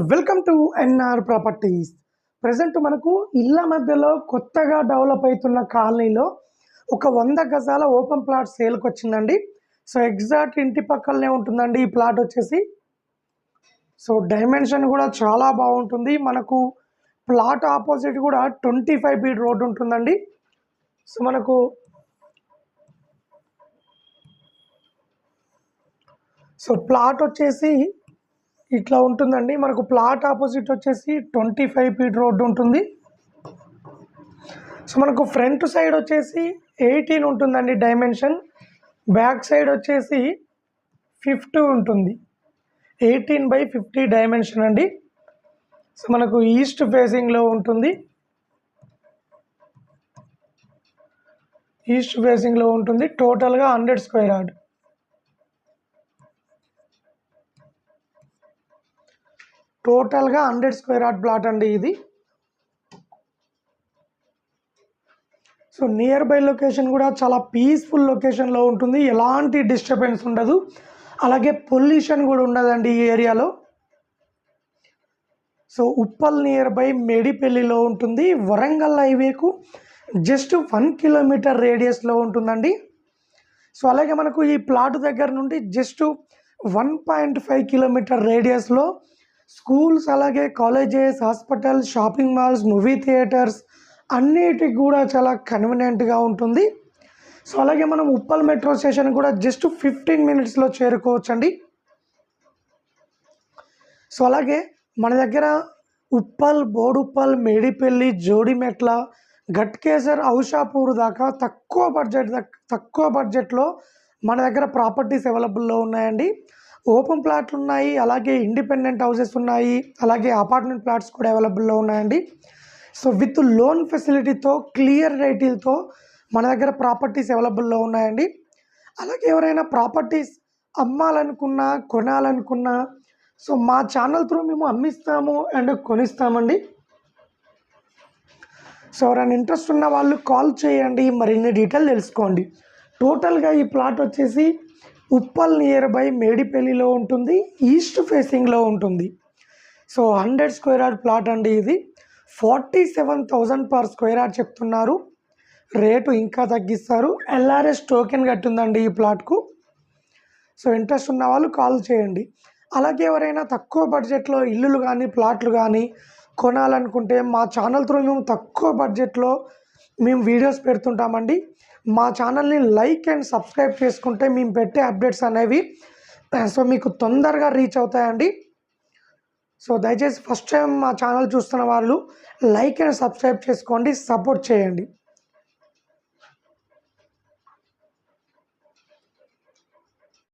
Welcome to NR properties. Present మనకు ఇళ్ళ మధ్యలో కొత్తగా డెవలప్ అవుతున్న కాలనీలో ఒక వంద గజాల ఓపెన్ ప్లాట్ సేల్కి వచ్చిందండి సో ఎగ్జాక్ట్ ఇంటి పక్కలనే ఉంటుందండి ఈ ప్లాట్ వచ్చేసి. సో డైమెన్షన్ కూడా చాలా బాగుంటుంది. మనకు ప్లాట్ ఆపోజిట్ కూడా ట్వంటీ ఫైవ్ ఫీట్ రోడ్ ఉంటుందండి. సో మనకు సో ప్లాట్ వచ్చేసి ఇట్లా ఉంటుందండి. మనకు ప్లాట్ ఆపోజిట్ వచ్చేసి ట్వంటీ ఫైవ్ ఫీట్ రోడ్డు ఉంటుంది. సో మనకు ఫ్రంట్ సైడ్ వచ్చేసి ఎయిటీన్ ఉంటుందండి డైమెన్షన్. బ్యాక్ సైడ్ వచ్చేసి ఫిఫ్టీ ఉంటుంది. ఎయిటీన్ బై ఫిఫ్టీ డైమెన్షన్ అండి. సో మనకు ఈస్ట్ ఫేసింగ్లో ఉంటుంది. ఈస్ట్ ఫేసింగ్లో ఉంటుంది. టోటల్గా హండ్రెడ్ స్క్వేర్ యార్డ్. టోటల్గా హండ్రెడ్ స్క్వేర్ యార్డ్ ప్లాట్ అండి ఇది. సో నియర్ బై లొకేషన్ కూడా చాలా పీస్ఫుల్ లొకేషన్లో ఉంటుంది. ఎలాంటి డిస్టర్బెన్స్ ఉండదు. అలాగే పొల్యూషన్ కూడా ఉండదండి ఈ ఏరియాలో. సో ఉప్పల్ నియర్ బై మేడిపల్లిలో ఉంటుంది. వరంగల్ హైవేకు జస్ట్ వన్ కిలోమీటర్ రేడియస్లో ఉంటుందండి. సో అలాగే మనకు ఈ ప్లాట్ దగ్గర నుండి just one point five kilometre రేడియస్లో schools అలాగే colleges hospitals shopping malls movie theatres అన్నిటికి కూడా చాలా కన్వీనియంట్గా ఉంటుంది. సో అలాగే మనం ఉప్పల్ మెట్రో స్టేషన్ కూడా జస్ట్ ఫిఫ్టీన్ మినిట్స్లో చేరుకోవచ్చండి. సో అలాగే మన దగ్గర ఉప్పల్ బోడుప్పల్ మేడిపల్లి జోడిమెట్ల గట్కేసర్ ఔషాపూర్ దాకా తక్కువ బడ్జెట్ తక్కువ బడ్జెట్లో మన దగ్గర ప్రాపర్టీస్ అవైలబుల్లో ఉన్నాయండి. ఓపెన్ ప్లాట్లు ఉన్నాయి అలాగే ఇండిపెండెంట్ హౌసెస్ ఉన్నాయి అలాగే అపార్ట్మెంట్ ప్లాట్స్ కూడా అవైలబుల్లో ఉన్నాయండి. సో విత్ లోన్ ఫెసిలిటీతో క్లియర్ రేటిల్తో మన దగ్గర ప్రాపర్టీస్ అవైలబుల్లో ఉన్నాయండి. అలాగే ఎవరైనా ప్రాపర్టీస్ అమ్మాలనుకున్నా కొనాలనుకున్నా సో మా ఛానల్ త్రూ మేము అమ్మిస్తాము అండ్ కొనిస్తామండి. సో ఎవరైనా ఇంట్రెస్ట్ ఉన్న వాళ్ళు కాల్ చేయండి మరిన్ని డీటెయిల్ తెలుసుకోండి. టోటల్గా ఈ ప్లాట్ వచ్చేసి ఉప్పల్ నియర్ బై మేడిపల్లిలో ఉంటుంది ఈస్ట్ ఫేసింగ్లో ఉంటుంది. So hundred square yard plot అండి ఇది. Forty seven thousand per square yard చెప్తున్నారు. రేటు ఇంకా తగ్గిస్తారు. ఎల్ఆర్ఎస్ టోకెన్ కట్టిందండి ఈ ప్లాట్కు. సో ఇంట్రెస్ట్ ఉన్న వాళ్ళు కాల్ చేయండి. అలాగే ఎవరైనా తక్కువ బడ్జెట్లో ఇల్లులు కానీ ప్లాట్లు కానీ కొనాలనుకుంటే మా ఛానల్ త్రూ మేము తక్కువ బడ్జెట్లో మేము వీడియోస్ పెడుతుంటామండి. మా ఛానల్ని లైక్ అండ్ సబ్స్క్రైబ్ చేసుకుంటే మేము పెట్టే అప్డేట్స్ అనేవి సో మీకు తొందరగా రీచ్ అవుతాయండి. సో దయచేసి ఫస్ట్ టైం మా ఛానల్ చూస్తున్న వాళ్ళు లైక్ అండ్ సబ్స్క్రైబ్ చేసుకోండి సపోర్ట్ చేయండి.